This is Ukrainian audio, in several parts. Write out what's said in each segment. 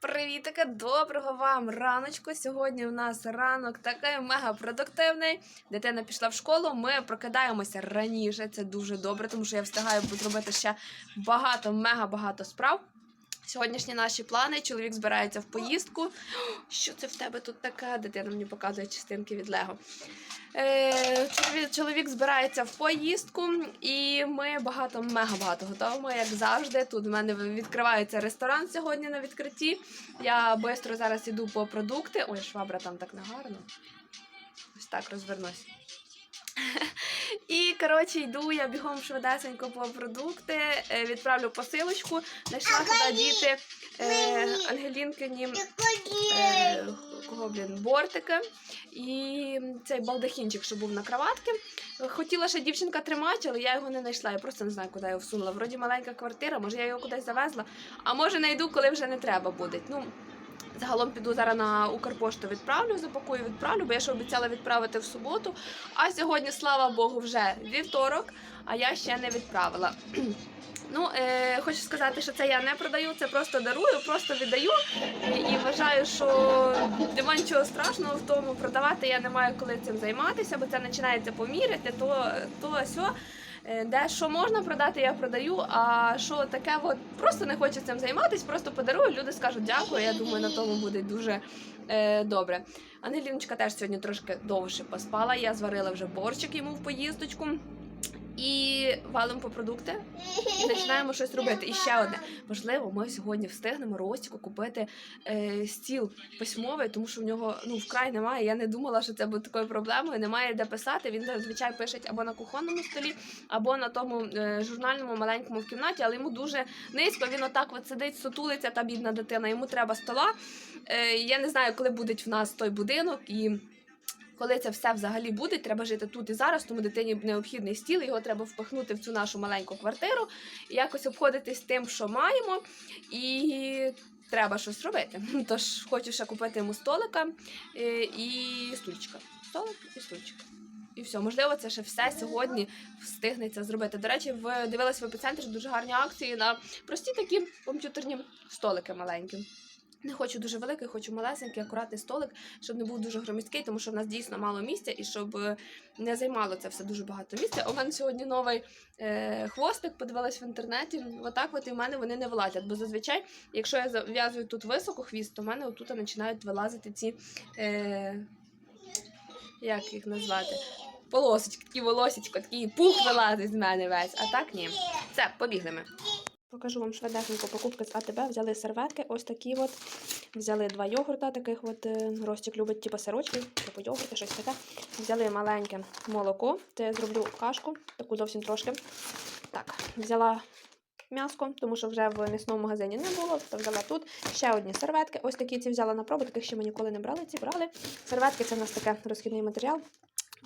Привітики, доброго вам раночку. Сьогодні у нас ранок такий мега продуктивний. Дитина пішла в школу. Ми прокидаємося раніше. Це дуже добре, тому що я встигаю зробити ще багато, мега багато справ. Сьогоднішні наші плани. Чоловік збирається в поїздку. Що це в тебе тут таке? Дитина мені показує частинки від Лего. Е, чоловік, збирається в поїздку, і ми багато, мега багато готуємо, як завжди. Тут в мене відкривається ресторан сьогодні на відкритті. Я швидко зараз іду по продукти. Ой, швабра там так негарно. Ось так розвернусь. І, коротше, йду я бігом швидесенько по продукти, е, відправлю посилочку, знайшла туди діти е, Ангелінкині е, кого, блін, бортики і цей балдахінчик, що був на кроватці. Хотіла ще дівчинка тримати, але я його не знайшла. Я просто не знаю, куди його всунула. Вроді маленька квартира, може я його кудись завезла, а може знайду, коли вже не треба буде. Ну, Загалом піду зараз на Укрпошту відправлю, запакую, відправлю, бо я ж обіцяла відправити в суботу. А сьогодні, слава Богу, вже вівторок, а я ще не відправила. Ну, е, хочу сказати, що це я не продаю, це просто дарую, просто віддаю. І, вважаю, що немає нічого страшного в тому. Продавати я не маю коли цим займатися, бо це починається поміряти, то, то сьо. Е, Де що можна продати, я продаю. А що таке, от просто не хочу цим займатися, просто подарую. Люди скажуть дякую. Я думаю, на тому буде дуже е, добре. Ангеліночка теж сьогодні трошки довше поспала. Я зварила вже борщик йому в поїздочку. І валимо по продукти починаємо щось робити. І ще одне можливо, ми сьогодні встигнемо Ростіку купити е, стіл письмовий, тому що в нього ну вкрай немає. Я не думала, що це буде такою проблемою. Немає де писати. Він зазвичай пише або на кухонному столі, або на тому е, журнальному маленькому в кімнаті, але йому дуже низько. Він отак от сидить, сутулиться та бідна дитина. Йому треба стола. Е, я не знаю, коли буде в нас той будинок і. Коли це все взагалі буде, треба жити тут і зараз, тому дитині необхідний стіл, його треба впихнути в цю нашу маленьку квартиру, якось обходитись тим, що маємо, і треба щось робити. Тож хочу ще купити йому столика е, і стульчика. Столик і стульчик. І все, можливо, це ще все сьогодні встигнеться зробити. До речі, в дивилась в епіцентрі дуже гарні акції на прості такі комп'ютерні столики маленькі. Не хочу дуже великий, хочу малесенький, акуратний столик, щоб не був дуже громісткий, тому що в нас дійсно мало місця і щоб е, не займало це все дуже багато місця. У мене сьогодні новий е, хвостик, подивилась в інтернеті. Отак от і в мене вони не вилазять. Бо зазвичай, якщо я зав'язую тут високо хвіст, то в мене отут починають вилазити ці. Е, як їх назвати? Полосочки, такі волосечко, такий пух вилазить з мене весь. А так ні. Все, побігли ми. Покажу вам швидесенько покупки з АТБ. Взяли серветки, ось такі от. Взяли два йогурта, таких от е, Ростик любить, типу сирочки, типу йогурти, щось таке. Взяли маленьке молоко. Це я зроблю кашку, таку зовсім трошки. Так, взяла м'яско, тому що вже в м'ясному магазині не було, то взяла тут. Ще одні серветки. Ось такі ці взяла на пробу, таких ще ми ніколи не брали. Ці брали. Серветки це у нас таке розхідний матеріал.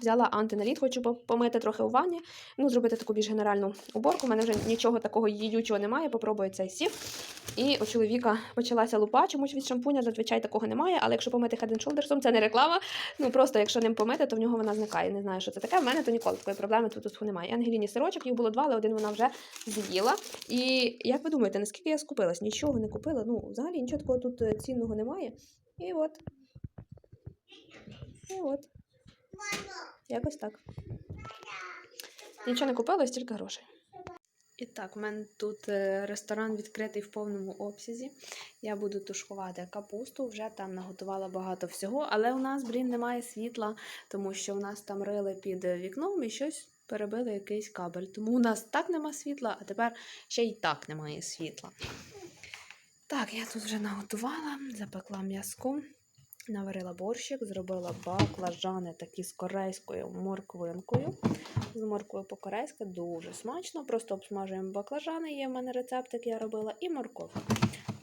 Взяла антиналіт, хочу помити трохи у ванні, ну, зробити таку більш генеральну уборку. У мене вже нічого такого їдючого немає, попробую цей сів. І у чоловіка почалася лупа, чомусь від шампуня, зазвичай такого немає, але якщо помити Head Shoulders, це не реклама. Ну просто якщо ним помити, то в нього вона зникає. Не знаю, що це таке. В мене то ніколи такої проблеми тут, тут немає. Ангеліні сирочок, їх було два, але один вона вже з'їла. І як ви думаєте, наскільки я скупилась? Нічого не купила. Ну, взагалі нічого такого тут е, цінного немає. І от. І от. Якось так. Нічого не купила, стільки грошей. І так, у мене тут е, ресторан відкритий в повному обсязі. Я буду тушкувати капусту, вже там наготувала багато всього, але у нас, блін, немає світла, тому що у нас там рили під вікном і щось перебили якийсь кабель. Тому у нас так нема світла, а тепер ще й так немає світла. Так, я тут вже наготувала, запекла м'язку. Наварила борщик, зробила баклажани такі з корейською морквинкою. З морквою по-корейськи дуже смачно. Просто обсмажуємо баклажани, є в мене рецепт, як я робила, і морковку.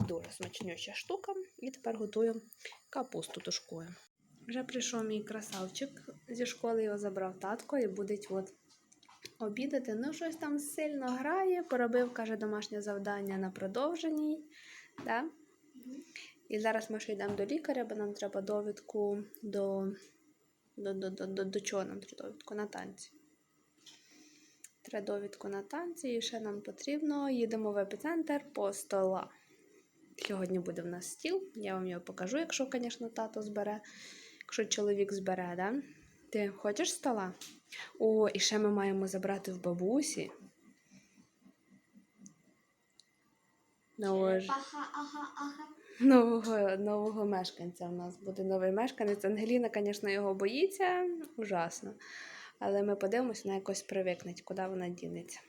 Дуже смачнюча штука. І тепер готую капусту тушкою. Вже прийшов мій красавчик зі школи, його забрав татко і буде от обідати. Ну, щось там сильно грає, поробив, каже, домашнє завдання на продовженій. Да? І зараз ми ще йдемо до лікаря, бо нам треба довідку до. До, до, до, до, до чого нам треба довідку на танці. Треба довідку на танці, і ще нам потрібно. Їдемо в епіцентр по стола. Сьогодні буде в нас стіл. Я вам його покажу, якщо, звісно, тато збере. Якщо чоловік збере, да? Ти хочеш стола? О, і ще ми маємо забрати в бабусі. Ага, ага, ага. Нового, нового мешканця у нас буде новий мешканець. Ангеліна, звісно, його боїться ужасно. Але ми подивимося, вона якось привикнеть, куди вона дінеться.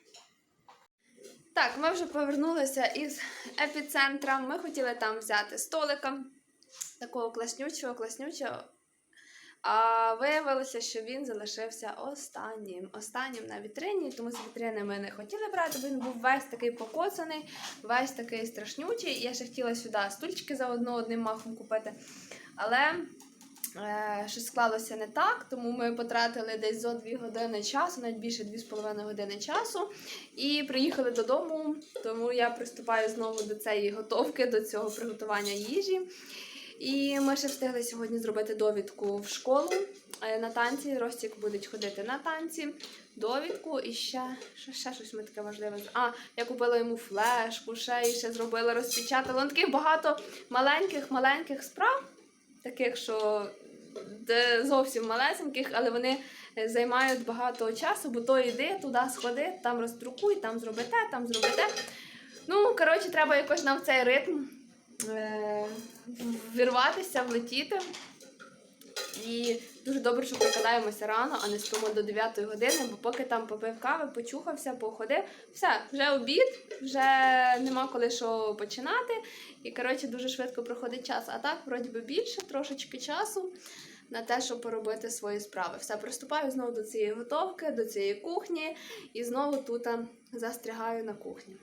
Так, ми вже повернулися із епіцентра. Ми хотіли там взяти столика, такого класнючого, класнючого. А виявилося, що він залишився останнім. Останнім на вітрині, тому з вітрини ми не хотіли брати, він був весь такий покоцаний, весь такий страшнючий. Я ще хотіла сюди стульчики заодно одним махом купити. Але е, щось склалося не так, тому ми потратили десь зо 2 години часу, навіть більше 2,5 години часу. І приїхали додому, тому я приступаю знову до цієї готовки, до цього приготування їжі. І ми ще встигли сьогодні зробити довідку в школу е, на танці. Ростік буде ходити на танці, довідку і ще, ще, ще щось ми таке важливе. А, я купила йому флешку, ще і ще зробила, розпечатала. Ну, таких багато маленьких-маленьких справ, таких, що зовсім малесеньких, але вони е, займають багато часу, бо то йди туди, сходи, там роздрукуй, там зроби те, там зроби те. Ну, коротше, треба якось нам цей ритм е- вірватися, влетіти. І дуже добре, що прокидаємося рано, а не спимо до 9 години, бо поки там попив кави, почухався, походив, все, вже обід, вже нема коли що починати. І коротше дуже швидко проходить час. А так, вроді би більше, трошечки часу на те, щоб поробити свої справи. Все, приступаю знову до цієї готовки, до цієї кухні, і знову тут застрягаю на кухні.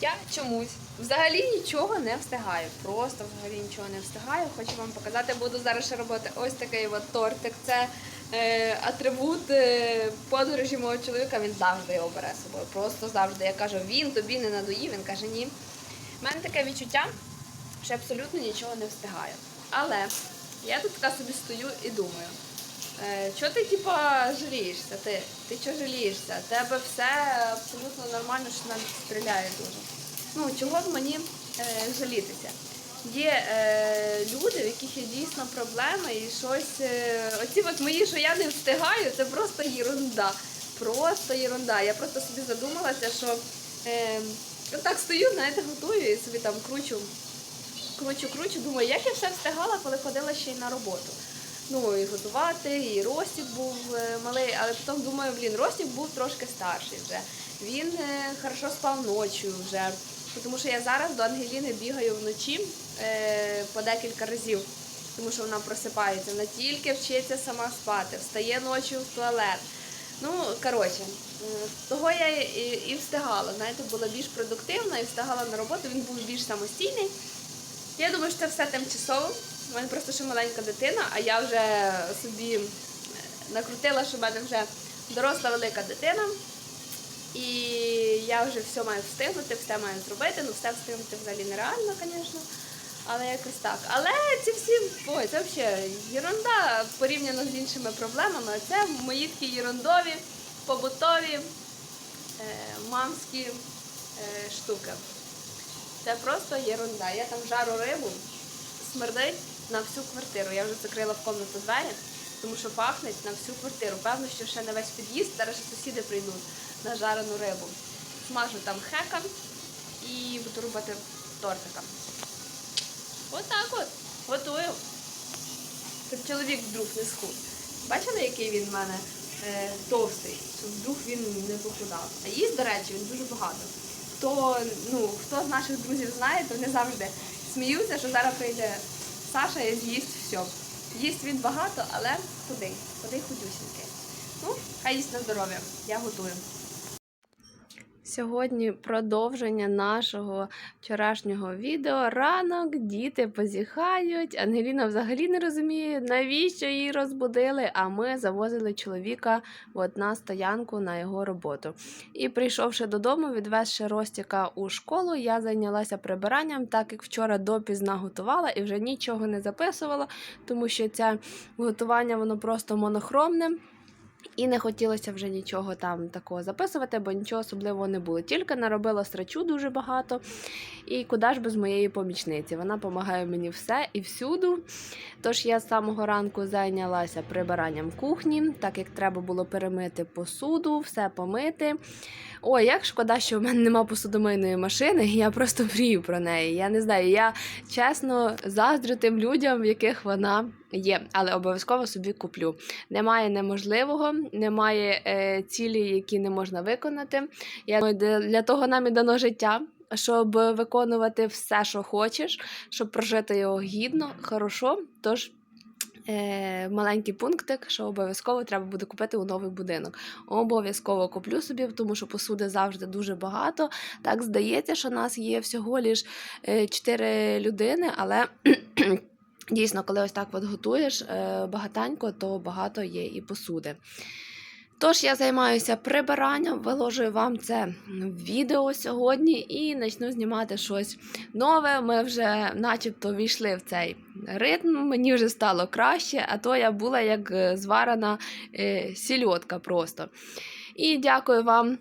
Я чомусь взагалі нічого не встигаю. Просто взагалі нічого не встигаю. Хочу вам показати, буду зараз ще робити ось такий от тортик. Це е, атрибут е, подорожі мого чоловіка. Він завжди його бере собою. Просто завжди. Я кажу, він тобі не надоїв. Він каже, ні. У мене таке відчуття, що абсолютно нічого не встигаю. Але я тут така собі стою і думаю. Е, Чого ти типа жалієшся? Ти, ти чого жалієшся? Тебе все абсолютно нормально, що навіть стріляє дуже. Ну, чого б мені е, жалітися? Є е, люди, в яких є дійсно проблеми, і щось. Е, оці от мої, що я не встигаю, це просто єрунда. Просто єрунда. Я просто собі задумалася, що е, так стою, знаєте, готую і собі там кручу, кручу, кручу. Думаю, як я все встигала, коли ходила ще й на роботу. Ну, і готувати, і Ростік був е, малий, але потім думаю, блін, Ростік був трошки старший вже. Він е, хорошо спав ночі вже. Тому що я зараз до Ангеліни бігаю вночі е, по декілька разів, тому що вона просипається. Вона тільки вчиться сама спати, встає ночі в туалет. Ну, коротше, того я і встигала. Знаєте, була більш продуктивна і встигала на роботу, він був більш самостійний. Я думаю, що це все тимчасово. У мене просто ще маленька дитина, а я вже собі е, накрутила, що в мене вже доросла велика дитина. І я вже все маю встигнути, все маю зробити. Ну, все встигнути взагалі нереально, звісно. Але якось так. Але ці всі, ой, це взагалі єрунда порівняно з іншими проблемами. Це мої такі єрундові, побутові, е, мамські е, штуки. Це просто єрунда. Я там жару рибу, смердить на всю квартиру. Я вже закрила в комнату двері, тому що пахне на всю квартиру. Певно, що ще не весь під'їзд, зараз сусіди прийдуть на жарену рибу. Смажу там хеком і буду робити тортика. Отак от. Готую. Щоб чоловік вдруг не схуд. Бачили, який він в мене е, товстий, щоб вдруг він не похудав. А їсть, до речі, він дуже багато. Хто, ну, хто з наших друзів знає, то вони завжди сміються, що зараз прийде Саша з'їсть все. Їсть він багато, але туди, туди худюсінький. Ну, хай їсть на здоров'я. Я готую. Сьогодні продовження нашого вчорашнього відео. Ранок діти позіхають. Ангеліна взагалі не розуміє, навіщо її розбудили. А ми завозили чоловіка от на стоянку на його роботу. І прийшовши додому, відвезши Ростіка у школу, я зайнялася прибиранням, так як вчора допізна готувала і вже нічого не записувала, тому що це готування воно просто монохромне. І не хотілося вже нічого там такого записувати, бо нічого особливого не було. Тільки наробила страчу дуже багато. І куди ж без моєї помічниці? Вона допомагає мені все і всюду. Тож я з самого ранку зайнялася прибиранням кухні, так як треба було перемити посуду, все помити. Ой, як шкода, що в мене нема посудомийної машини, я просто мрію про неї. Я не знаю, я чесно заздрю тим людям, в яких вона є, але обов'язково собі куплю. Немає неможливого, немає е, цілі, які не можна виконати. Я думаю, для- того нам і дано життя. Щоб виконувати все, що хочеш, щоб прожити його гідно, хорошо. Тож е, маленький пунктик, що обов'язково треба буде купити у новий будинок. Обов'язково куплю собі, тому що посуди завжди дуже багато. Так здається, що нас є всього лиш 4 людини, але дійсно, коли ось так от готуєш е, багатенько, то багато є і посуди. Тож я займаюся прибиранням, виложую вам це відео сьогодні і почну знімати щось нове. Ми вже начебто війшли в цей ритм, мені вже стало краще, а то я була як е, зварена е, сільотка просто. І дякую вам.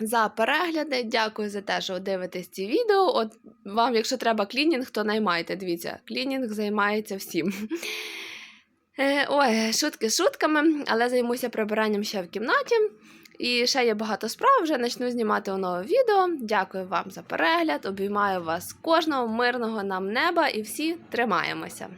За перегляди, дякую за те, що ви дивитесь ці відео. От вам, якщо треба клінінг, то наймайте. Дивіться, клінінг займається всім. Е, Ой, шутки шутками, але займуся прибиранням ще в кімнаті. І ще є багато справ, вже почну знімати нове відео. Дякую вам за перегляд. Обіймаю вас кожного мирного нам неба і всі тримаємося.